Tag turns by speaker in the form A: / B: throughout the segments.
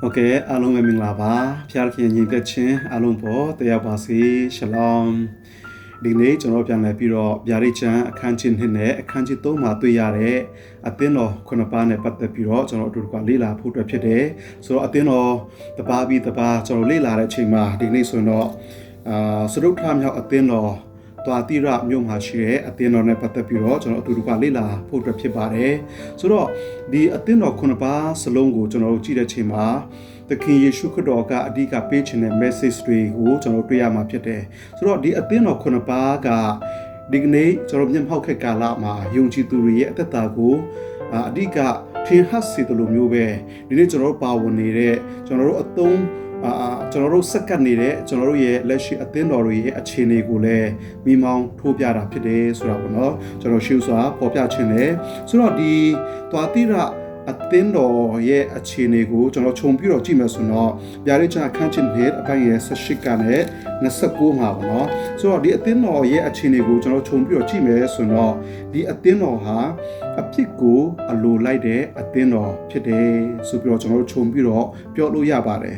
A: โอเคအားလုံးပဲမင်္ဂလာပါဖျားခင်ညီသက်ချင်းအားလုံးပေါ်တရားပါစေရှလောမ်ဒီနေ့ကျွန်တော်ပြန်လည်ပြီးတော့ဗျာဒိတ်ချမ်းအခန်းချင်းနှစ်နဲ့အခန်းချင်းသုံးမှာတွေ့ရတဲ့အသင်းတော်ခုနှစ်ပါးနဲ့ပတ်သက်ပြီးတော့ကျွန်တော်တို့ကလေ့လာဖို့အတွက်ဖြစ်တယ်ဆိုတော့အသင်းတော်တပါးပြီးတပါးကျွန်တော်လေ့လာတဲ့အချိန်မှာဒီနေ့ဆိုရင်တော့အာစရုပ်ထမြောက်အသင်းတော် တွာတိရမြို့မှာရှိတဲ့အသင်းတော်နဲ့ပတ်သက်ပြီးတော့ကျွန်တော်အတူတူကလေ့လာဖို့အတွက်ဖြစ်ပါတယ်ဆိုတော့ဒီအသင်းတော်ခုနှစ်ပါးစလုံးကိုကျွန်တော်တို့ကြည့်တဲ့အချိန်မှာသခင်ယေရှုခရစ်တော်ကအဓိကပေးချင်တဲ့ message တွေကိုကျွန်တော်တွေ့ရမှာဖြစ်တယ်ဆိုတော့ဒီအသင်းတော်ခုနှစ်ပါးကဒီကနေ့ကျွန်တော်မျက်မှောက်ခက်ကာလမှာယုံကြည်သူတွေရဲ့အသက်တာကိုအာအဓိကထင်ဟပ်စေတယ်လို့မျိုးပဲဒီနေ့ကျွန်တော်တို့ပါဝင်နေတဲ့ကျွန်တော်တို့အသုံး အာကျွန်တော်တို့စက္ကပ်နေတဲ့ကျွန်တော်တို့ရဲ့လက်ရှိအသင်းတော်တွေရဲ့အခြေအနေကိုလည်းမိမောင်းထိုးပြတာဖြစ်တယ်ဆိုတာပေါ့နော်ကျွန်တော်ရှုစွာပေါ်ပြခြင်းတယ်ဆိုတော့ဒီသွားတိရအသင်းတော်ရဲ့အခြေအနေကိုကျွန်တော်ခြုံပြီးတော့ကြည့်မယ်ဆိုတော့ဗျာဒိတ်ချအခန်းချင်းနဲ့အပိုင်းရဲ့18ကနဲ့29မှာပေါ့နော်ဆိုတော့ဒီအသင်းတော်ရဲ့အခြေအနေကိုကျွန်တော်ခြုံပြီးတော့ကြည့်မယ်ဆိုတော့ဒီအသင်းတော်ဟာအဖြစ်ကိုအလိုလိုက်တဲ့အသင်းတော်ဖြစ်တယ်ဆိုပြီးတော့ကျွန်တော်တို့ခြုံပြီးတော့ပြောလို့ရပါတယ်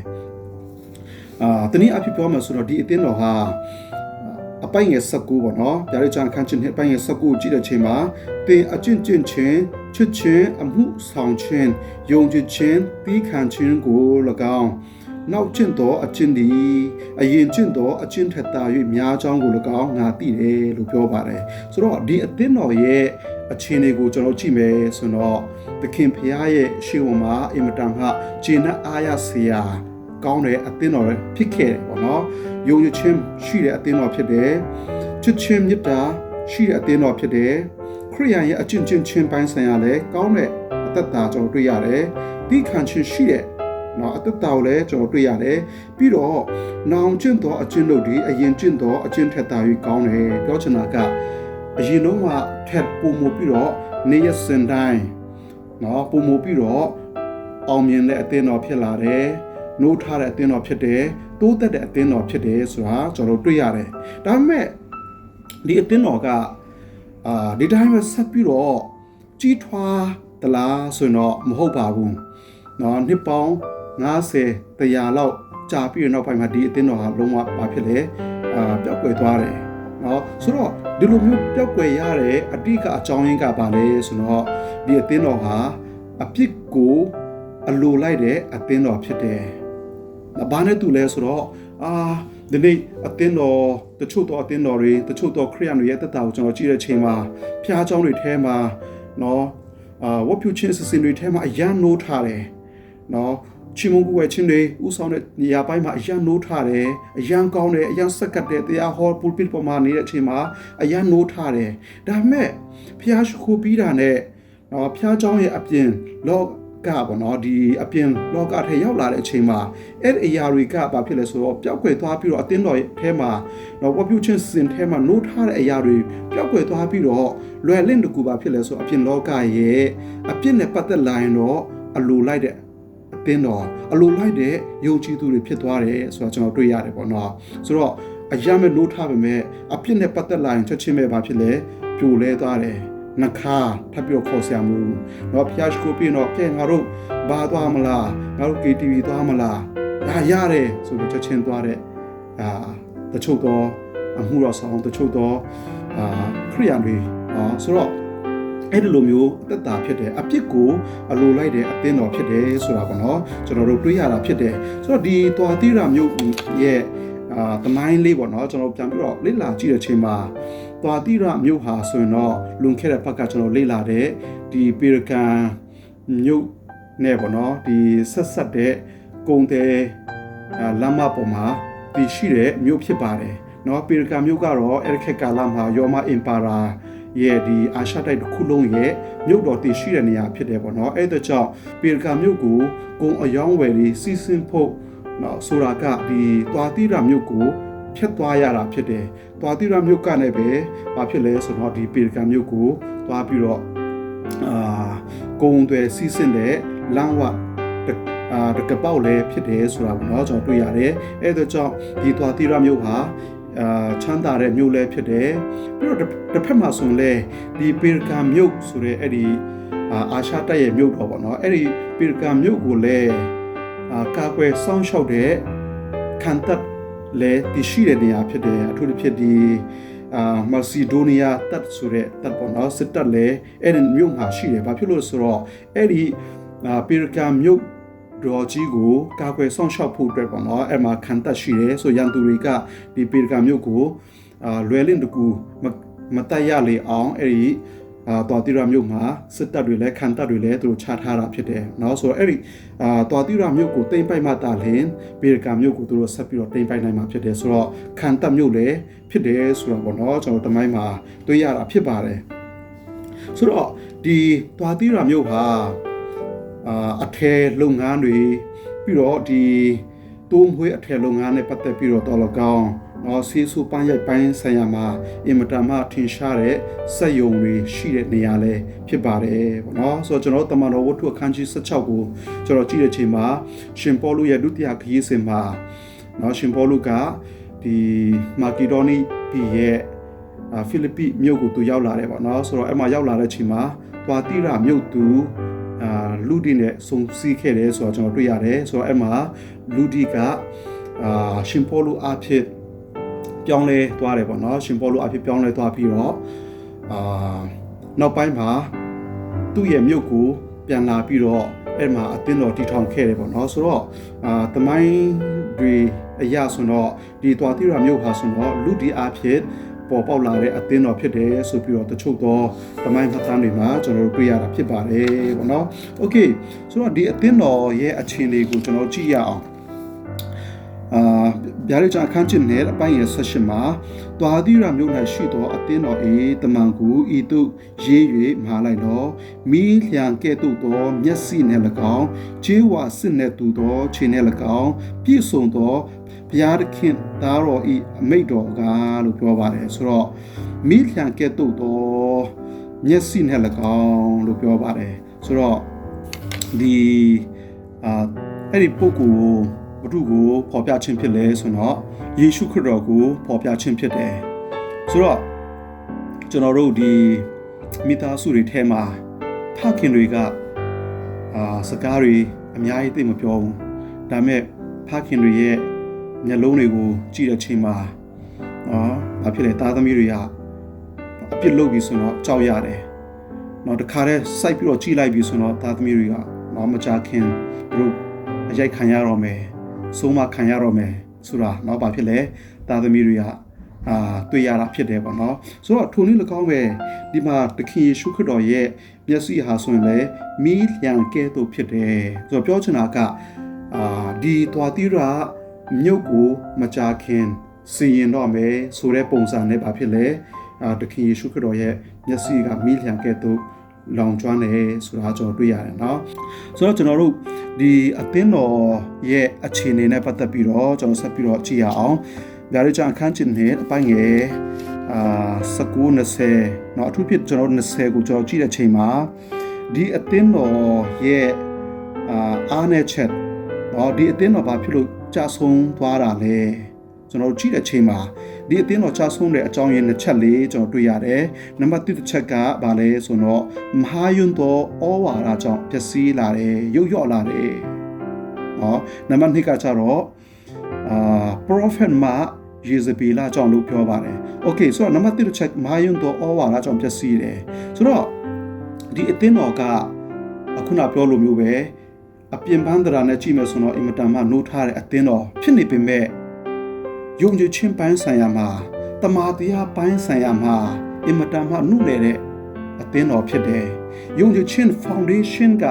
A: အာတနည်းအားဖြင့်ပြောမှဆိုတော့ဒီအသင်းတော်ဟာအပိုင်ငယ်19ပေါ့နော်ဗျာဒိတ်ချအခန်းချင်းနဲ့အပိုင်ငယ်19ကိုကြည့်တဲ့ချိန်မှာတင်အကျင့်ကျင့်ချင်းချစ်ချင်းအမှုဆောင်ချင်းယုံကြည်ချင်းတီးခံချင်းကို၎င်းနောက်ကျင့်သောအကျင့်ဒီအရင်ကျင့်သောအကျင့်ထက်သာ၍များချောင်းကို၎င်းငါသိတယ်လို့ပြောပါတယ်ဆိုတော့ဒီအသင်းတော်ရဲ့အခြေအနေကိုကျွန်တော်ကြည့်မယ်ဆိုတော့သခင်ဖျားရဲ့ရှေ့ဝမှာအင်မတန်ကဂျင်းနဲ့အားရစရာ ကောင်းတဲ့အသင်းတော်ဖြစ်ခဲ့တယ်ပေါ့နော်ယုံကြည်ခြင်းရှိတဲ့အသင်းတော်ဖြစ်တယ်ချစ်ချင်းမေတ္တာရှိတဲ့အသင်းတော်ဖြစ်တယ်ခရိယန်ရဲ့အကျင့်ချင်းချင်းပိုင်းဆိုင်ရာလည်းကောင်းတဲ့အသက်တာကျွန်တော်တွေ့ရတယ်တိခံခြင်းရှိတဲ့နော်အသက်တာကိုလည်းကျွန်တော်တွေ့ရတယ်ပြီးတော့နောင်ကျင့်သောအကျင့်တို့ဒီအရင်ကျင့်သောအကျင့်ထက်သာ၍ကောင်းတယ်ပြောချင်တာကအရင်တော့ကထက်ပုံမပြီးတော့နေရစင်တိုင်းနော်ပုံမပြီးတော့အောင်မြင်တဲ့အသင်းတော်ဖြစ်လာတယ် နိုးထားတဲ့အသင်းတော်ဖြစ်တယ်တိုးတက်တဲ့အသင်းတော်ဖြစ်တယ်ဆိုတာကျွန်တော်တွေ့ရတယ်ဒါပေမဲ့ဒီအသင်းတော်ကအာဒီတိုင်းပဲဆက်ပြီးတော့ကြီးထွားသလားဆိုရင်တော့မဟုတ်ပါဘူးเนาะနှစ်ပေါင်း90တရာလောက်ကြာပြီးတဲ့နောက်ပိုင်းမှာဒီအသင်းတော်ဟာလုံးဝဘာဖြစ်လဲအာပျောက်ကွယ်သွားတယ်เนาะဆိုတော့ဒီလိုမျိုးပျောက်ကွယ်ရတဲ့အတိကအကြောင်းရင်းကပါလဲဆိုတော့ဒီအသင်းတော်ဟာအပြစ်ကိုအလိုလိုက်တဲ့အသင်းတော်ဖြစ်တယ်။ ဘာနဲ့တူလဲဆိုတော့အာဒီနေ့အသင်းတော်တချို့တော့အသင်းတော်တွေတချို့တော့ခရိယန်တွေရဲ့တက်တာကိုကျွန်တော်ကြည့်တဲ့ချိန်မှာဖျားเจ้าတွေထဲမှာเนาะအာဝတ်ပြုချင်းစစင်တွေထဲမှာအရန်နိုးထားတယ်เนาะချီမုန်ကူဝဲချင်းတွေဥဆောင်တဲ့နေရာပိုင်းမှာအရန်နိုးထားတယ်အရန်ကောင်းတယ်အရန်စက်ကတ်တယ်တရားဟောပူပစ်ပေါ်မှာနေတဲ့အချိန်မှာအရန်နိုးထားတယ်ဒါပေမဲ့ဖျားရှိခိုးပြီးတာနဲ့เนาะဖျားเจ้าရဲ့အပြင်လော ကပေါ့နော်ဒီအပြင်လောကထဲရောက်လာတဲ့အချိန်မှာအဲ့ဒီအရာတွေကဘာဖြစ်လဲဆိုတော့ပျောက်ကွယ်သွားပြီးတော့အတင်းတော်ရဲ့ထဲမှာတော့ဝပြုချင်းစင်ထဲမှာနိုးထားတဲ့အရာတွေပျောက်ကွယ်သွားပြီးတော့လွယ်လင့်တကူဘာဖြစ်လဲဆိုအပြင်လောကရဲ့အပြစ်နဲ့ပတ်သက်လာရင်တော့အလိုလိုက်တဲ့အတင်းတော်အလိုလိုက်တဲ့ယုံကြည်သူတွေဖြစ်သွားတယ်ဆိုတော့ကျွန်တော်တွေ့ရတယ်ပေါ့နော်ဆိုတော့အရာမဲ့နိုးထားပါမဲ့အပြစ်နဲ့ပတ်သက်လာရင်ချက်ချင်းပဲဘာဖြစ်လဲပြိုလဲသွားတယ် နှခါထပ်ပြီးတော့ခေါ်ဆရာမလို့เนาะဖျားရှိကိုပြင်းတော့ကဲငါတို့ဘာသွားမလားငါတို့ KTV သွားမလားဒါရတယ်ဆိုပြီးချက်ချင်းသွားတဲ့အာတချို့တော့အမှုတော်ဆောင်တချို့တော့အာခရိယန်တွေเนาะဆိုတော့အဲ့ဒီလိုမျိုးအသက်တာဖြစ်တယ်အပြစ်ကိုအလိုလိုက်တဲ့အသင်းတော်ဖြစ်တယ်ဆိုတာပေါ့နော်ကျွန်တော်တို့တွေးရတာဖြစ်တယ်ဆိုတော့ဒီတွာတိရမျိုးရဲ့အာတမိုင်းလေးပေါ့နော်ကျွန်တော်ပြန်ပြီးတော့လေ့လာကြည့်တဲ့အချိန်မှာ သွာတိရမြို့ဟာဆိုရင်တော့လွန်ခဲ့တဲ့ဘက်ကကျွန်တော်လေ့လာတဲ့ဒီပေရကန်မြို့နဲ့ပေါ့နော်ဒီဆက်ဆက်တဲ့ကုန်းတဲ့လမ်းမပေါ်မှာဒီရှိတဲ့မြို့ဖြစ်ပါတယ်နော်ပေရကန်မြို့ကတော့အဲ့ဒီခေတ်ကာလမှာရောမအင်ပါရာရဲ့ဒီအာရှတိုက်တစ်ခုလုံးရဲ့မြို့တော်တည်ရှိတဲ့နေရာဖြစ်တယ်ပေါ့နော်အဲ့ဒါကြောင့်ပေရကာမြို့ကိုကုံအယောင်းဝယ်ပြီးစီစဉ်ဖို့နော်ဆိုတာကဒီသွာတိရာမြို့ကို ဖြတ်သွားရတာဖြစ်တယ်။သွားတိရမြို့ကနေပဲဘာဖြစ်လဲဆိုတော့ဒီပေရကမြို့ကိုသွားပြီးတော့အာကုံတွေစီးဆင်းတဲ့လမ်းဝအာတကပေါက်လည်းဖြစ်တယ်ဆိုတာပေါ့နော်ကျွန်တော်တွေ့ရတယ်။အဲဒါကြောင့်ဒီသွားတိရမြို့ဟာအာချမ်းသာတဲ့မြို့လည်းဖြစ်တယ်။ပြီးတော့တစ်ဖက်မှာဆိုရင်လည်းဒီပေရကမြို့ဆိုတဲ့အဲ့ဒီအာအာရှတိုက်ရဲ့မြို့တော်ပေါ့နော်။အဲ့ဒီပေရကမြို့ကိုလည်းအာအာကာကွယ်စောင့်ရှောက်တဲ့ခံတပ် လဲတည်ရှိတဲ့နေရာဖြစ်တယ်အထူးသဖြင့်ဒီအာမာစီဒိုနီးယားတပ်ဆိုတဲ့တပ်ပေါ်တော့စစ်တပ်လဲအဲ့ဒီမြို့မှာရှိတယ်ဘာဖြစ်လို့လဲဆိုတော့အဲ့ဒီအာပီရကာမြို့ဒေါ်ကြီးကိုကာကွယ်ဆောင်ရှောက်ဖို့အတွက်ပေါ့နော်အဲ့မှာခံတပ်ရှိတယ်ဆိုရန်သူတွေကဒီပီရကာမြို့ကိုအာလွယ်လင့်တကူမမတက်ရလေအောင်အဲ့ဒီ အာတော်တိရမြို့မှာစစ်တပ်တွေလည်းခံတပ်တွေလည်းသူတို့ချထားတာဖြစ်တယ်။နောက်ဆိုတော့အဲ့ဒီအာတော်တိရမြို့ကိုတိမ့်ပိုက်မှတာလင်ပေရကာမြို့ကိုသူတို့ဆက်ပြီးတော့တိမ့်ပိုက်နိုင်မှာဖြစ်တယ်ဆိုတော့ခံတပ်မြို့လည်းဖြစ်တယ်ဆိုတော့ဘောနော်ကျွန်တော်တမိုင်းမှာတွေ့ရတာဖြစ်ပါတယ်။ဆိုတော့ဒီတော်တိရမြို့ဟာအာအထယ်လုပ်ငန်းတွေပြီးတော့ဒီတိုးမွေးအထယ်လုပ်ငန်းနဲ့ပတ်သက်ပြီးတော့တော်လကောင်း နော်ဆေးဆူပန်းရိုက်ပိုင်းဆိုင်ရာမှာအင်မတန်မှထင်ရှားတဲ့စက်ယုံတွေရှိတဲ့နေရာလဲဖြစ်ပါတယ်ပေါ့နော်ဆိုတော့ကျွန်တော်တမန်တော်ဝတ္ထုအခန်းကြီး16ကိုကျွန်တော်ကြည့်တဲ့အချိန်မှာရှင်ပေါလုရဲ့ဒုတိယခရီးစဉ်မှာနော်ရှင်ပေါလုကဒီမာကီဒေါနီပြည်ရဲ့ဖိလိပ္ပိမြို့ကိုသူရောက်လာတယ်ပေါ့နော်ဆိုတော့အဲ့မှာရောက်လာတဲ့အချိန်မှာသွားတိရမြို့သူအာလူဒီနဲ့စုံစည်းခဲ့တယ်ဆိုတော့ကျွန်တော်တွေ့ရတယ်ဆိုတော့အဲ့မှာလူဒီကအာရှင်ပေါလုအဖြစ် ပြောင်းလဲသွားတယ်ပေါ့နော်ရှင်ပေါလုအဖြစ်ပြောင်းလဲသွားပြီးတော့အာနောက်ပိုင်းမှာသူ့ရဲ့မြို့ကိုပြန်လာပြီးတော့အဲ့မှာအသင်းတော်တည်ထောင်ခဲ့တယ်ပေါ့နော်ဆိုတော့အာတမိုင်းတွေအရာဆိုတော့ဒီတော်တိရမြို့ဟာဆိုတော့လူဒီအဖြစ်ပေါ်ပေါက်လာတဲ့အသင်းတော်ဖြစ်တယ်ဆိုပြီးတော့တချို့သောတမိုင်းမှတ်တမ်းတွေမှာကျွန်တော်တို့တွေ့ရတာဖြစ်ပါတယ်ပေါ့နော်။ Okay ဆိုတော့ဒီအသင်းတော်ရဲ့အခြေအနေကိုကျွန်တော်ကြည့်ရအောင်အာ ဗျာဒိတ်ချအခန်းချင်းနဲ့အပိုင်းရဆက်ရှင်မှာတွာသီရမြို့၌ရှိသောအသင်းတော်၏တမန်ကိုဤသို့ရေး၍မှားလိုက်တော့မိလျံကဲ့သို့သောမျက်စိနှင့်၎င်းခြေဝါစစ်နှင့်တူသောခြေနှင့်၎င်းပြည့်စုံသောဘုရားသခင်သားတော်ဤအမိတ်တော်ကလို့ပြောပါတယ်ဆိုတော့မိလျံကဲ့သို့သောမျက်စိနှင့်၎င်းလို့ပြောပါတယ်ဆိုတော့ဒီအာအဲ့ဒီပုဂ္ဂိုလ် ဘုသူကိုဖော်ပြခြင်းဖြစ်လဲဆိုတော့ယေရှုခရစ်တော်ကိုဖော်ပြခြင်းဖြစ်တယ်ဆိုတော့ကျွန်တော်တို့ဒီမိသားစုတွေထဲမှာဖခင်တွေကအာစကားတွေအများကြီးသိမပြောဘူးဒါပေမဲ့ဖခင်တွေရဲ့မျက်လုံးတွေကိုကြည့်တဲ့ချိန်မှာနော်ဘာဖြစ်လဲသားသမီးတွေကအပြစ်လုပ်ပြီးဆိုတော့ကြောက်ရတယ်နော်တခါတည်းစိုက်ပြီးတော့ကြည့်လိုက်ပြီးဆိုတော့သားသမီးတွေကနော်မကြခင်တို့အရိုက်ခံရတော့မယ် ဆုံးမခံရတော့မယ်ဆိုတာတော့ဘာဖြစ်လဲသားသမီးတွေကအာတွေ့ရတာဖြစ်တယ်ပေါ့နော်ဆိုတော့ထိုနည်း၎င်းပဲဒီမှာတခင်ယေရှုခရစ်တော်ရဲ့မျက်စိဟာဆိုရင်လေမီးလျံကဲသို့ဖြစ်တယ်ဆိုတော့ပြောချင်တာကအာဒီတော်တိရမြုပ်ကိုမကြခင်စင်ရင်တော့မယ်ဆိုတဲ့ပုံစံနဲ့ဘာဖြစ်လဲအာတခင်ယေရှုခရစ်တော်ရဲ့မျက်စိကမီးလျံကဲသို့ လောင်ကျွမ်းတယ်ဆိုတာကျွန်တော်တွေ့ရတယ်เนาะဆိုတော့ကျွန်တော်တို့ဒီအသင်းတော်ရဲ့အခြေအနေနဲ့ပတ်သက်ပြီးတော့ကျွန်တော်ဆက်ပြီးတော့ကြည့်ရအောင်ဗျာဒိတ်ချန်အခန်းချင်းနဲ့အပိုင်းငယ်အာ19 20เนาะအထူးဖြင့်ကျွန်တော်20ကိုကျွန်တော်ကြည့်တဲ့ချိန်မှာဒီအသင်းတော်ရဲ့အာအားနဲ့ချက်เนาะဒီအသင်းတော်ဘာဖြစ်လို့ကြာဆုံးသွားတာလဲကျွန်တော်ကြည့်တဲ့ချိန်မှာ ဒီအသင်းတော်ချဆုံးတဲ့အကြောင်းရင်းနှစ်ချက်လေးကျွန်တော်တွေ့ရတယ်။နံပါတ်1တစ်ချက်ကဘာလဲဆိုတော့မဟာယွန်းသောဩဝါဒကြောင့်ပျက်စီးလာတယ်၊ရုပ်ရော့လာတယ်။ဟောနံပါတ်2ကကျတော့အာ prophet မှာယေဇဗေလကြောင့်လို့ပြောပါတယ်။ Okay ဆိုတော့နံပါတ်1တစ်ချက်မဟာယွန်းသောဩဝါဒကြောင့်ပျက်စီးတယ်။ဆိုတော့ဒီအသင်းတော်ကအခုနပြောလိုမျိုးပဲအပြင်ပန်းတရာနဲ့ကြည့်မယ်ဆိုတော့အင်မတန်မှနှိုးထားတဲ့အသင်းတော်ဖြစ်နေပေမဲ့ ယုံကြည်ခြင်းပိုင်းဆိုင်ရာမှာတမာတရားပိုင်းဆိုင်ရာမှာအင်မတန်မှနှုတ်နေတဲ့အသင်းတော်ဖြစ်တယ်။ယုံကြည်ခြင်း foundation က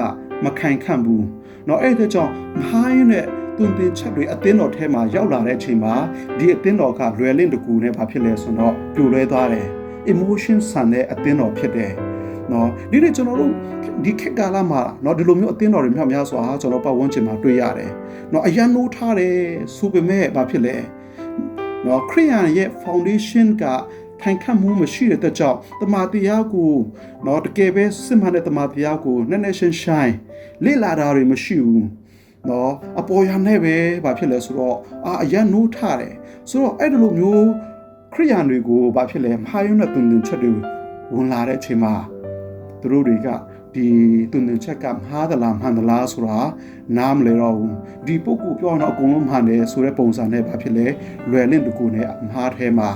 A: မခိုင်ခန့်ဘူး။เนาะအဲ့ဒါကြောင့်မဟာယင်းနဲ့တွင်တင်ချက်တွေအသင်းတော်ထဲမှာရောက်လာတဲ့အချိန်မှာဒီအသင်းတော်ကလွယ်လင့်တကူနဲ့ဘာဖြစ်လဲဆိုတော့ပြိုလဲသွားတယ်။ emotion ဆန်တဲ့အသင်းတော်ဖြစ်တယ်။နော်ဒီနေ့ကျွန်တော်တို့ဒီခေတ်ကာလမှာเนาะဒီလိုမျိုးအသင်းတော်တွေမြောက်များစွာကျွန်တော်ပတ်ဝန်းကျင်မှာတွေ့ရတယ်။เนาะအရန်နိုးထားတယ်ဆိုပေမဲ့ဘာဖြစ်လဲ။ နော်ခရိယန်ရဲ့ foundation ကခိုင်ခန့်မှုမရှိတဲ့အတွက်ကြောင့်တမန်တရားကိုနော်တကယ်ပဲစစ်မှန်တဲ့တမန်တရားကိုနည်းနည်းရှင်းရှိုင်းလေ့လာတာတွေမရှိဘူးနော်အပေါ်ရနဲ့ပဲဘာဖြစ်လဲဆိုတော့အာအရန်နိုးထားတယ်ဆိုတော့အဲ့ဒီလိုမျိုးခရိယန်တွေကိုဘာဖြစ်လဲမဟာယုံနဲ့တုန်တင်ချက်တွေဝင်လာတဲ့အချိန်မှာသူတို့တွေက ဒီတုန်တင်ချက်ကမှားသလားမှန်သလားဆိုတာနားမလဲတော့ဘူးဒီပုဂ္ဂိုလ်ပြောတော့အကုန်လုံးမှန်တယ်ဆိုတဲ့ပုံစံနဲ့ဘာဖြစ်လဲလွယ်လင့်တကူနဲ့အမှားထဲမှာ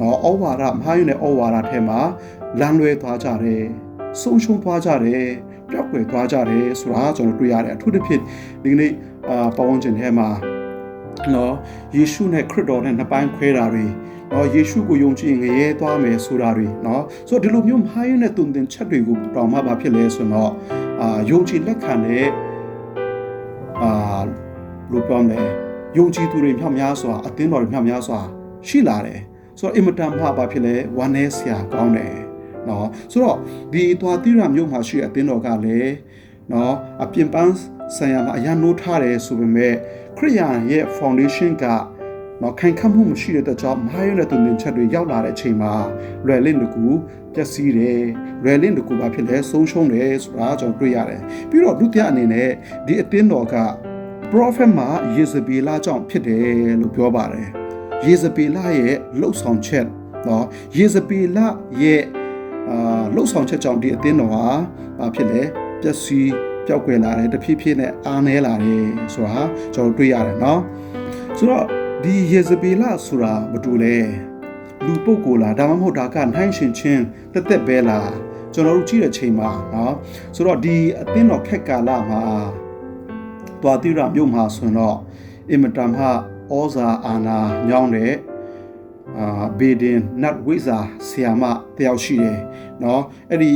A: နော်ဩဝါဒမှားရတဲ့ဩဝါဒထဲမှာလမ်းလွဲသွားကြတယ်ဆုံးရှုံးသွားကြတယ်ပြောက်ွယ်သွားကြတယ်ဆိုတာကျွန်တော်တွေ့ရတယ်အထူးသဖြင့်ဒီကနေ့အာပဝန်းကျင်ထဲမှာနော်ယေရှုနဲ့ခရစ်တော်နဲ့နှစ်ပိုင်းခွဲတာတွေ နော်ယေရှုကိုယုံကြည်ငရဲသွားမယ်ဆိုတာတွေနော်ဆိုတော့ဒီလိုမျိုးမှားရတဲ့တုန်တင်ချက်တွေကိုတောင်းမှဘာဖြစ်လဲဆိုတော့အာယုံကြည်လက်ခံတဲ့အာလို့ပြောမယ်ယုံကြည်သူတွေမြောက်များစွာအသင်းတော်တွေမြောက်များစွာရှိလာတယ်ဆိုတော့အင်မတန်မှဘာဖြစ်လဲဝမ်းနည်းစရာကောင်းတယ်နော်ဆိုတော့ဒီသွားတိရမျိုးမှာရှိတဲ့အသင်းတော်ကလည်းနော်အပြင်ပန်းဆိုင်ရာမှာအရန်နိုးထားတယ်ဆိုပေမဲ့ခရိယန်ရဲ့ foundation က နော်ခံခတ်မှုမရှိတဲ့အတွက်ကြောင့်မာယုံတဲ့သူတင်ချက်တွေရောက်လာတဲ့အချိန်မှာရွယ်လင့်တကူပျက်စီးတယ်ရွယ်လင့်တကူဘာဖြစ်လဲဆုံးရှုံးတယ်ဆိုတာကျွန်တော်တွေ့ရတယ်ပြီးတော့ဒုတိယအနေနဲ့ဒီအသင်းတော်က prophet မှာယေဇဗေလကြောင့်ဖြစ်တယ်လို့ပြောပါတယ်ယေဇဗေလရဲ့လှုပ်ဆောင်ချက်နော်ယေဇဗေလရဲ့အာလှုပ်ဆောင်ချက်ကြောင့်ဒီအသင်းတော်ဟာဘာဖြစ်လဲပျက်စီးပျောက်ကွယ်လာတယ်တဖြည်းဖြည်းနဲ့အားနည်းလာတယ်ဆိုတာကျွန်တော်တွေ့ရတယ်နော်ဆိုတော့ ဒီယေဇဗေလဆိုတာမတူလဲလူပုဂ္ဂိုလ်လားဒါမှမဟုတ်ဒါကနှိုင်းရှင်ချင်းတက်တက်ပဲလားကျွန်တော်တို့ကြည့်တဲ့ချိန်မှာနော်ဆိုတော့ဒီအသင်းတော်ခက်ကာလမှာသွားတိရမြို့မှာဆိုတော့အင်မတန်မှဩဇာအာဏာညောင်းတဲ့အာဘေဒင်နတ်ဝိဇာဆီယာမတယောက်ရှိတယ်နော်အဲ့ဒီ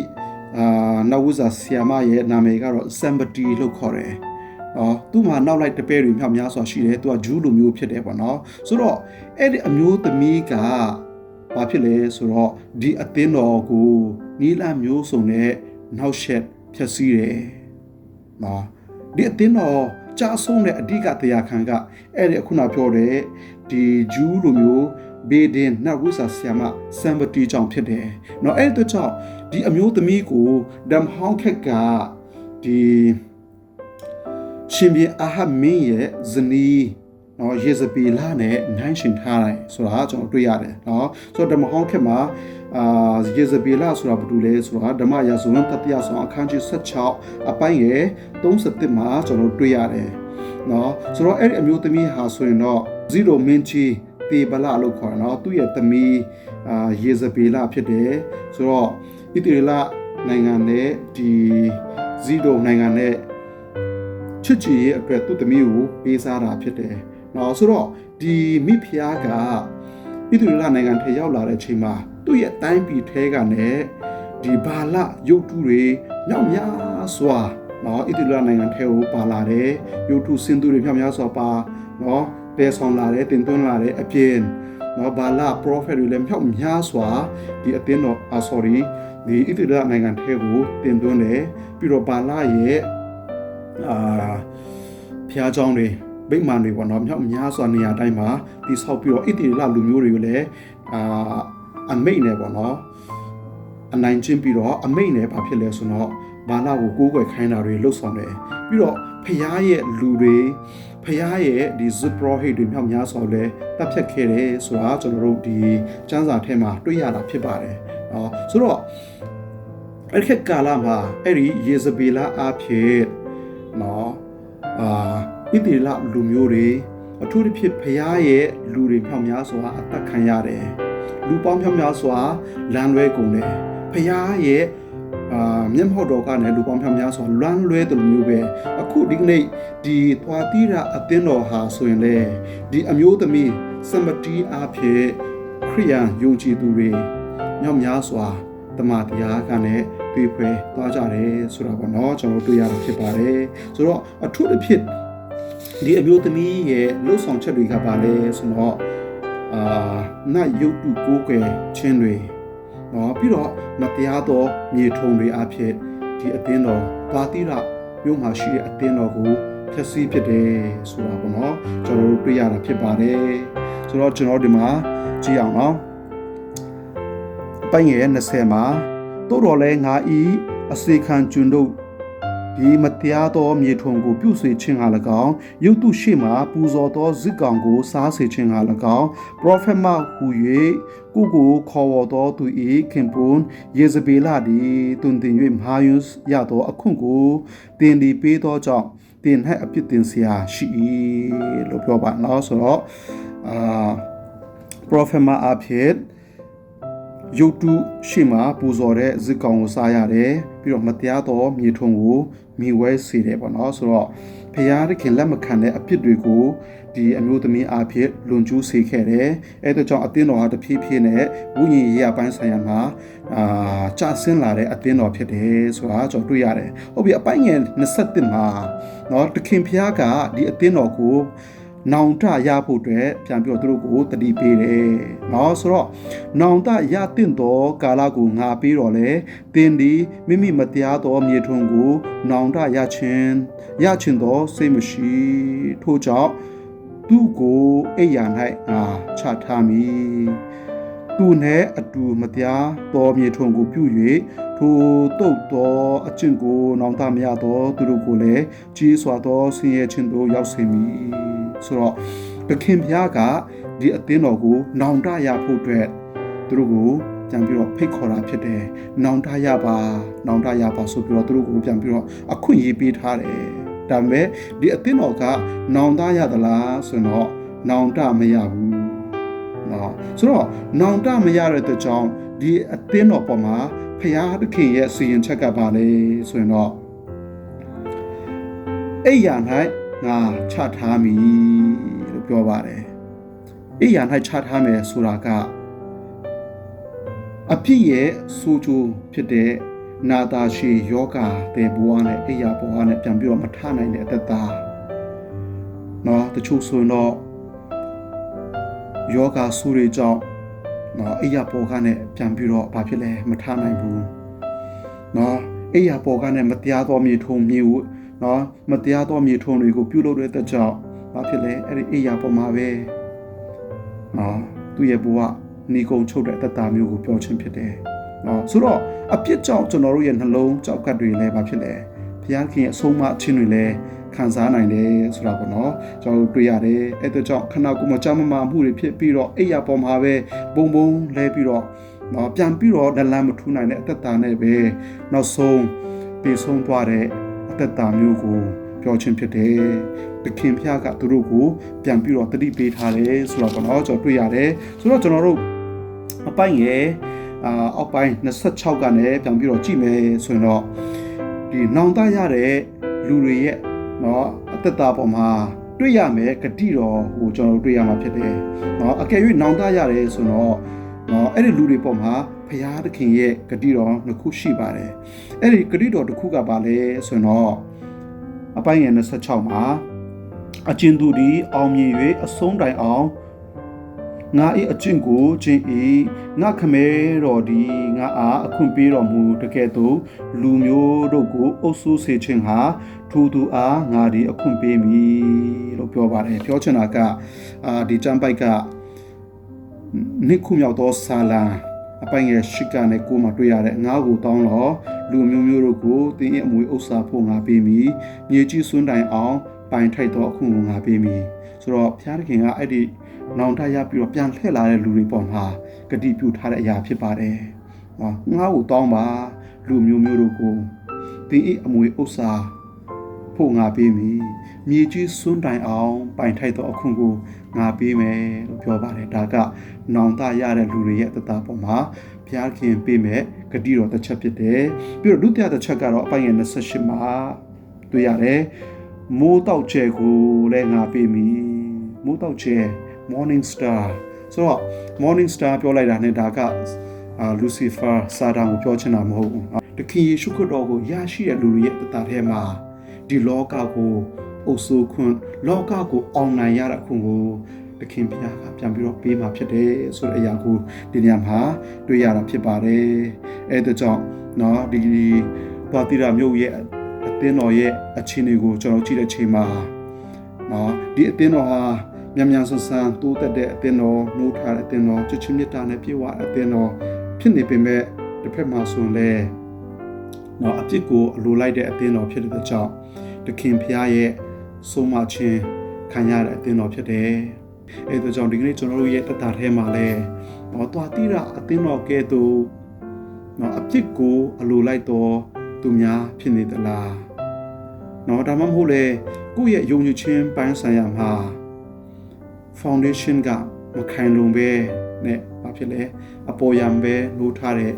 A: အာနတ်ဝိဇာဆီယာမရဲ့နာမည်ကတော့စမ်ဘတီလို့ခေါ်တယ် နော်သူ့မှာနောက်လိုက်တပည့်တွေမြောက်များစွာရှိတယ်သူကဂျူးလူမျိုးဖြစ်တယ်ပေါ့နော်ဆိုတော့အဲ့ဒီအမျိုးသမီးကဘာဖြစ်လဲဆိုတော့ဒီအသင်းတော်ကိုနီလာမျိုးစုံနဲ့နောက်ရှက်ဖြည့်ဆည်းတယ်နော်ဒီအသင်းတော်ကြာဆုံးတဲ့အဓိကတရားခံကအဲ့ဒီအခုနပြောတဲ့ဒီဂျူးလူမျိုးဘေဒင်နတ်ဝိဆာဆီယာမစမ်ဘတီကြောင့်ဖြစ်တယ်။နော်အဲ့ဒီတော့ကြောင့်ဒီအမျိုးသမီးကိုဒမ်ဟောင်းခက်ကဒီ ရှင်ဘီအာဟမင်းရဲ့ဇနီးနော်ယေဇဗေလနဲ့နိုင်ရှင်ထားတယ်ဆိုတာကျွန်တော်တွေ့ရတယ်နော်ဆိုတော့ဓမ္မဟောင်းခက်မှာအာယေဇဗေလဆိုတာဘာလို့လဲဆိုတာဓမ္မရာဇဝင်တတိယဆောင်အခန်းကြီး16အပိုင်းရဲ့31မှာကျွန်တော်တွေ့ရတယ်နော်ဆိုတော့အဲ့ဒီအမျိုးသမီးဟာဆိုရင်တော့0မင်းချီတေဘလလို့ခေါ်တယ်နော်သူ့ရဲ့သမီးအာယေဇဗေလဖြစ်တယ်ဆိုတော့ဣတိရလနိုင်ငံနဲ့ဒီ0နိုင်ငံနဲ့ ချစ်ကြည်ရဲ့အတွက်သူ့သမီးကိုပေးစားတာဖြစ်တယ်။နော်ဆိုတော့ဒီမိဖုရားကဣသရေလနိုင်ငံထဲရောက်လာတဲ့အချိန်မှာသူ့ရဲ့တိုင်းပြည်ထဲကနဲ့ဒီဘာလရုပ်တုတွေမြောက်များစွာနော်ဣသရေလနိုင်ငံထဲကိုပါလာတယ်ရုပ်တုစင်သူတွေမြောက်များစွာပါနော်တဲဆောင်လာတယ်တင်သွင်းလာတယ်အပြင်နော်ဘာလ prophet တွေလည်းမြောက်များစွာဒီအသင်းတော်အာ sorry ဒီဣသရေလနိုင်ငံထဲကိုတင်သွင်းတယ်ပြီးတော့ဘာလရဲ့ အာဖျားเจ้าတွေဗိမာန်တွေပေါ့နော်မြောက်များစွာနေရာတိုင်းမှာတိဆောက်ပြီးတော့ဣတိလလူမျိုးတွေကိုလည်းအာအမိတ်နဲ့ပေါ့နော်အနိုင်ချင်းပြီးတော့အမိတ်နဲ့ဘာဖြစ်လဲဆိုတော့ဘာလာကိုကိုးကွယ်ခိုင်းတာတွေလှုပ်ဆောင်တယ်ပြီးတော့ဖျားရဲ့လူတွေဖျားရဲ့ဒီဇပရိုဟိတ်တွေမြောက်များစွာလဲတပ်ဖြတ်ခဲ့တယ်ဆိုတာကျွန်တော်တို့ဒီစံစာထဲမှာတွေ့ရတာဖြစ်ပါတယ်နော်ဆိုတော့အဲ့ဒီကာလမှာအဲ့ဒီယေဇဗေလအဖြစ် နော်အာဣတိလလူမျိုးတွေအထူးသဖြင့်ဖျားရဲ့လူတွေမြောက်များစွာအသက်ခံရတယ်လူပေါင်းမြောက်များစွာလမ်းလွဲကုန်တယ်ဖျားရဲ့အာမျက်မှောက်တော်ကနေလူပေါင်းမြောက်များစွာလွမ်းလွဲတယ်လို့မျိုးပဲအခုဒီကနေ့ဒီသွားတိရအသင်းတော်ဟာဆိုရင်လေဒီအမျိုးသမီးစမတီအဖြစ်ခရိယန်ယုံကြည်သူတွေမြောက်များစွာ တမန်တရားကနဲ့တွေ့ဖွယ်သွားကြတယ်ဆိုတာပေါ့နော်ကျွန်တော်တို့တွေ့ရတာဖြစ်ပါတယ်ဆိုတော့အထူးသဖြင့်ဒီအမျိုးသမီးရဲ့လှုပ်ဆောင်ချက်တွေကပါလဲဆိုတော့အာနတ်ရုပ်တုကိုးကွယ်ခြင်းတွေနော်ပြီးတော့မတရားသောမြေထုံတွေအဖြစ်ဒီအသင်းတော်ပါတိရမြို့မှာရှိတဲ့အသင်းတော်ကိုဖျက်ဆီးဖြစ်တယ်ဆိုတာပေါ့နော်ကျွန်တော်တို့တွေ့ရတာဖြစ်ပါတယ်ဆိုတော့ကျွန်တော်ဒီမှာကြည့်အောင်နော် ပိုင်ငယ်ရဲ့20မှာတို့တော်လဲငါဤအစေခံကျွန်းတို့ဒီမတရားသောမြေထုံကိုပြုစေခြင်းဟာ၎င်းရုပ်တုရှိမှပူဇော်သောဇစ်ကောင်ကိုစားစေခြင်းဟာ၎င်းပရောဖက်မဟူ၍ကိုကိုခေါ်ဝေါ်သောသူ၏ခင်ပွန်းယေဇဗေလသည်တွင်တင်၍မဟာယွန်းရသောအခွင့်ကိုတင်ဒီပေးသောကြောင့်တင်၌အပြစ်တင်စရာရှိ၏လို့ပြောပါနော်ဆိုတော့အာပရောဖက်မအဖြစ် ယုတ်တုရှိမှပူဇော်တဲ့ဇစ်ကောင်ကိုစားရတယ်ပြီးတော့မတရားသောမြေထုံကိုမိဝဲစေတယ်ပေါ့နော်ဆိုတော့ဖရာသခင်လက်မခံတဲ့အဖြစ်တွေကိုဒီအမျိုးသမီးအဖြစ်လွန်ကျူးစေခဲ့တယ်အဲ့ဒါကြောင့်အသင်းတော်ဟာတဖြည်းဖြည်းနဲ့ဝိညာဉ်ရေးအပိုင်းဆိုင်ရာမှာအာကြဆင်းလာတဲ့အသင်းတော်ဖြစ်တယ်ဆိုတာကျွန်တော်တွေ့ရတယ်ဟုတ်ပြီအပိုင်းငယ်27မှာเนาะတခင်ဖရာကဒီအသင်းတော်ကို နောင်တရဖို့အတွက်ပြန်ပြီးတော့သူတို့ကိုတတိပေးတယ်။နော်ဆိုတော့နောင်တရတင့်သောကာလကိုငါပြီးတော့လေတင်းဒီမိမိမတရားသောမြေထွန်းကို နောင်တရခြင်းရခြင်းသောစိတ်မရှိထို့ကြောင့်သူ့ကိုအိယာ၌ငါချထားမည်။ သူနှင့်အတူမတရားသောမြေထွန်းကိုပြု၍ထိုတုတ်သောအကျင့်ကိုနောင်တမရသောသူတို့ကိုလည်းကြီးစွာသောဆင်းရဲခြင်းသို့ရောက်စေမည်ဆိုတော့တခင်ဖျားကဒီအသင်းတော်ကိုနောင်တရဖို့အတွက်သူတို့ကိုပြန်ပြီးတော့ဖိတ်ခေါ်တာဖြစ်တယ်။နောင်တရပါနောင်တရပါဆိုပြီးတော့သူတို့ကိုပြန်ပြီးတော့အခွင့်အရေးပေးထားတယ်။ဒါပေမဲ့ဒီအသင်းတော်ကနောင်တရသလားဆိုတော့နောင်တမရဘူး။ နော်ဆိုတော့နောင်တမရတဲ့အတွက်ကြောင့်ဒီအသင်းတော်ပေါ်မှာဖရာသခင်ရဲ့စီရင်ချက်ကပါလေဆိုရင်တော့အဲ့ရ၌ငါချထားမည်လို့ပြောပါတယ်အဲ့ရ၌ချထားမယ်ဆိုတာကအဖြစ်ရဲ့ဆိုချိုဖြစ်တဲ့နာတာရှိယောဂတဲ့ဘဝနဲ့အိယာဘဝနဲ့ပြန်ပြီးတော့မထနိုင်တဲ့အသက်တာเนาะတချို့ဆိုရင်တော့ ယောဂဆူတွေကြောင့်နော်အိယာပေါ်ကနဲ့ပြန်ပြီးတော့ဘာဖြစ်လဲမထားနိုင်ဘူးနော်အိယာပေါ်ကနဲ့မတရားသောမြေထုံမြေကိုနော်မတရားသောမြေထုံတွေကိုပြုလုပ်တဲ့အတွက်ကြောင့်ဘာဖြစ်လဲအဲ့ဒီအိယာပေါ်မှာပဲနော်သူ့ရဲ့ဘဝနေကုံချုပ်တဲ့အသက်တာမျိုးကိုပြောချင်းဖြစ်တယ်နော်ဆိုတော့အပြစ်ကြောင့်ကျွန်တော်တို့ရဲ့နှလုံးကြောက်ကတ်တွေလည်းဘာဖြစ်လဲဘုရားခင်ရဲ့အဆုံးအမအချင်းတွေလည်း ခံစားနိုင်တယ်ဆိုတာပေါ့နော်ကျွန်တော်တို့တွေ့ရတယ်အဲ့ဒါကြောင့်ခဏကိုမကြမ်းမမာမှုတွေဖြစ်ပြီးတော့အိယာပေါ်မှာပဲဘုံဘုံလဲပြီးတော့နော်ပြန်ပြီးတော့နလန်မထူးနိုင်တဲ့အသက်တာနဲ့ပဲနောက်ဆုံးပြေဆုံးသွားတဲ့အသက်တာမျိုးကိုပြောချင်းဖြစ်တယ်။တခင်ဖျားကသူတို့ကိုပြန်ပြီးတော့တတိပေးထားတယ်ဆိုတော့ကျွန်တော်ကျွန်တော်တွေ့ရတယ်။ဆိုတော့ကျွန်တော်တို့အပိုင်းရယ်အာအောက်ပိုင်း26ကနေပြန်ပြီးတော့ကြည့်မယ်ဆိုရင်တော့ဒီနောင်တရတဲ့လူတွေရဲ့ เนาะအသက်တာပေါ်မှာတွေ့ရမယ်ဂတိတော်ဟိုကျွန်တော်တို့တွေ့ရမှာဖြစ်တယ်เนาะအကယ်၍နောင်တရတယ်ဆိုတော့เนาะအဲ့ဒီလူတွေပေါ်မှာဘုရားသခင်ရဲ့ဂတိတော်နှစ်ခုရှိပါတယ်အဲ့ဒီဂတိတော်တစ်ခုကပါလဲဆိုတော့အပိုင်းငယ်26မှာအကျဉ်သူဒီအောင်မြင်၍အဆုံးတိုင်အောင် ငါ၏အကျင့်ကိုခြင်း၏ငါခမဲတော်ဒီငါအားအခွင့်ပေးတော်မူတကယ်သို့လူမျိုးတို့ကိုအုပ်စိုးစေခြင်းဟာထိုသူအားငါဒီအခွင့်ပေးမည်လို့ပြောပါတယ်ပြောချင်တာကအာဒီကျမ်းပိုက်ကနိခုမြောက်သောဆာလံအပိုင်ငယ်ရှိကနဲ့ကိုမှတွေ့ရတဲ့ငါးကိုတောင်းတော့လူမျိုးမျိုးတို့ကိုတင်းရဲ့အမွေဥစ္စာဖို့ငါပေးမည်မြေကြီးစွန်းတိုင်အောင်ပိုင်ထိုက်သောအခွင့်ကိုငါပေးမည်ဆိုတော့ဘုရားသခင်ကအဲ့ဒီ နောင်တရပြီးတော့ပြန်လှည့်လာတဲ့လူတွေပေါ်မှာဂတိပြုထားတဲ့အရာဖြစ်ပါတယ်။ဟောငါ့ကိုတောင်းပါလူမျိုးမျိုးတို့ကိုတင်းဤအမွေဥစ္စာဖို့ငါပေးမည်မြေကြီးစွန်းတိုင်အောင်ပိုင်ထိုက်သောအခွင့်ကိုငါပေးမယ်လို့ပြောပါတယ်ဒါကနောင်တရတဲ့လူတွေရဲ့တသားပေါ်မှာဘုရားခင်ပေးမယ်ဂတိတော်တစ်ချက်ဖြစ်တယ်ပြီးတော့ဒုတိယတစ်ချက်ကတော့အပိုင်းငယ်28မှာတွေ့ရတယ်မိုးတောက်ကျဲကိုလည်းငါပေးမည်မိုးတောက်ကျဲ morning star ဆိုတော့ morning star ပြောလိုက်တာနဲ့ဒါကအာ Lucifer စာတန်ကိုပြောချင်တာမဟုတ်ဘူး။တခင်ယေရှုခရစ်တော်ကိုရရှိတဲ့လူတွေရဲ့တသက်ထဲမှာဒီလောကကိုအုပ်စိုးခွင့်လောကကိုအောင်နိုင်ရတဲ့ခွင့်ကိုတခင်ဘုရားကပြန်ပြီးတော့ပေးมาဖြစ်တယ်ဆိုတဲ့အရာကိုဒီနေရာမှာတွေ့ရတာဖြစ်ပါတယ်။အဲဒါကြောင့်เนาะဒီပါတိရာမြို့ရဲ့အသင်းတော်ရဲ့အခြေအနေကိုကျွန်တော်ကြည့်တဲ့ချိန်မှာเนาะဒီအသင်းတော်ဟာ မြန်မြန်ဆန်ဆန်တိုးတက်တဲ့အသင်းတော်နှိုးထားတဲ့အသင်းတော်ချစ်ချင်းမြတ်တာနဲ့ပြေဝအသင်းတော်ဖြစ်နေပေမဲ့တစ်ဖက်မှာဆိုရင်လည်းနော်အပြစ်ကိုအလိုလိုက်တဲ့အသင်းတော်ဖြစ်တဲ့ကြောင့်တခင်ဖရားရဲ့ဆုံးမခြင်းခံရတဲ့အသင်းတော်ဖြစ်တယ်။အဲဒါကြောင့်ဒီကနေ့ကျွန်တော်တို့ရဲ့တတထဲမှာလည်းတော့တွာတိရအသင်းတော်ကဲ့သို့နော်အပြစ်ကိုအလိုလိုက်တော်သူများဖြစ်နေသလား။နော်ဒါမှမဟုတ်လေကိုယ့်ရဲ့ယုံကြည်ခြင်းပိုင်းဆိုင်ရာမှာ foundation ကမခိုင်လုံပဲနဲ့ဘာဖြစ်လဲအပေါ်ယံပဲလို့ထားတဲ့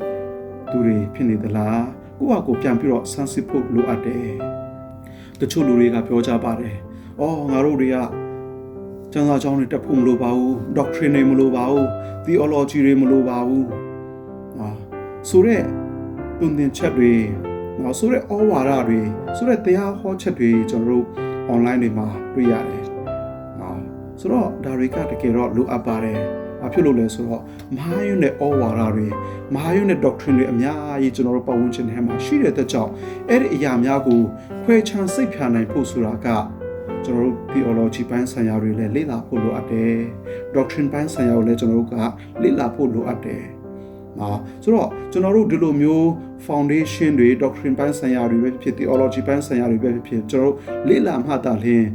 A: သူတွေဖြစ်နေသလားကိုယ့်ဟာကိုယ်ပြန်ပြီးတော့ဆန်းစစ်ဖို့လိုအပ်တယ်တချို့လူတွေကပြောကြပါတယ်အော်ငါတို့တွေကကျမ်းစာကြောင်းတွေတက်ဖို့မလိုပါဘူး doctrine တွေမလိုပါဘူး theology တွေမလိုပါဘူးဟာဆိုတော့တွင်တင်ချက်တွေနော်ဆိုတော့ဩဝါဒတွေဆိုတော့တရားဟောချက်တွေကျွန်တော်တို့ online တွေမှာတွေ့ရတယ်နော် ဆိုတော့ဒါတွေကတကယ်တော့လိုအပ်ပါတယ်ဘာဖြစ်လို့လဲဆိုတော့မဟာယွန်းနဲ့ဩဝါဒတွေမဟာယွန်းနဲ့ doctrine တွေအများကြီးကျွန်တော်တို့ပတ်ဝန်းကျင်ထဲမှာရှိတဲ့အတွက်ကြောင့်အဲ့ဒီအရာများကိုခွဲခြားစိတ်ဖြာနိုင်ဖို့ဆိုတာကကျွန်တော်တို့ theology ပိုင်းဆိုင်ရာတွေလည်းလေ့လာဖို့လိုအပ်တယ် doctrine ပိုင်းဆိုင်ရာကိုလည်းကျွန်တော်တို့ကလေ့လာဖို့လိုအပ်တယ်နော်ဆိုတော့ကျွန်တော်တို့ဒီလိုမျိုး foundation တွေ doctrine ပိုင်းဆိုင်ရာတွေပဲဖြစ် theology ပိုင်းဆိုင်ရာတွေပဲဖြစ်ကျွန်တော်တို့လေ့လာမှသာလျှင်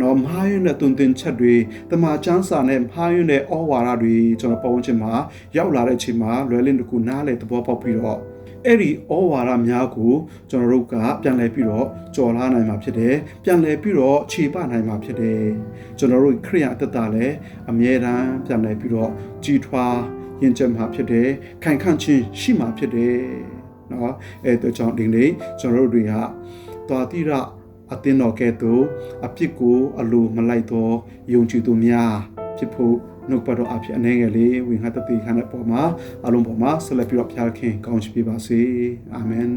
A: နော်မဟာယွန်းနဲ့တုန်တင်ချက်တွေတမန်ကျမ်းစာနဲ့မဟာယွန်းနဲ့ဩဝါဒတွေကျွန်တော်ပတ်ဝန်းကျင်မှာရောက်လာတဲ့အချိန်မှာလွယ်လင်းတကူနားလေသဘောပေါက်ပြီးတော့အဲ့ဒီဩဝါဒများကိုကျွန်တော်တို့ကပြန်လည်ပြီးတော့ကြော်လာနိုင်မှာဖြစ်တယ်ပြန်လည်ပြီးတော့ခြေပနိုင်မှာဖြစ်တယ်ကျွန်တော်တို့ခရိယာအသက်တာလည်းအမြဲတမ်းပြန်လည်ပြီးတော့ကြီးထွားရင်ကျက်မှာဖြစ်တယ်ခိုင်ခန့်ခြင်းရှိမှာဖြစ်တယ်เนาะအဲတို့ကြောင့်ဒီနေ့ကျွန်တော်တို့တွေကသွားတိရ အသင်းတော်ကဲ့သို့အပြစ်ကိုအလိုမလိုက်တော့ယုံကြည်သူများဖြစ်ဖို့နှုတ်ပတ်တော်အဖြစ်အနေငယ်လေးဝင်ဟတ်တတိခါတဲ့ပေါ်မှာအလုံးပေါ်မှာဆက်လက်ပြီးတော့ဖျားခင်ကောင်းချီးပေးပါစေအာမင်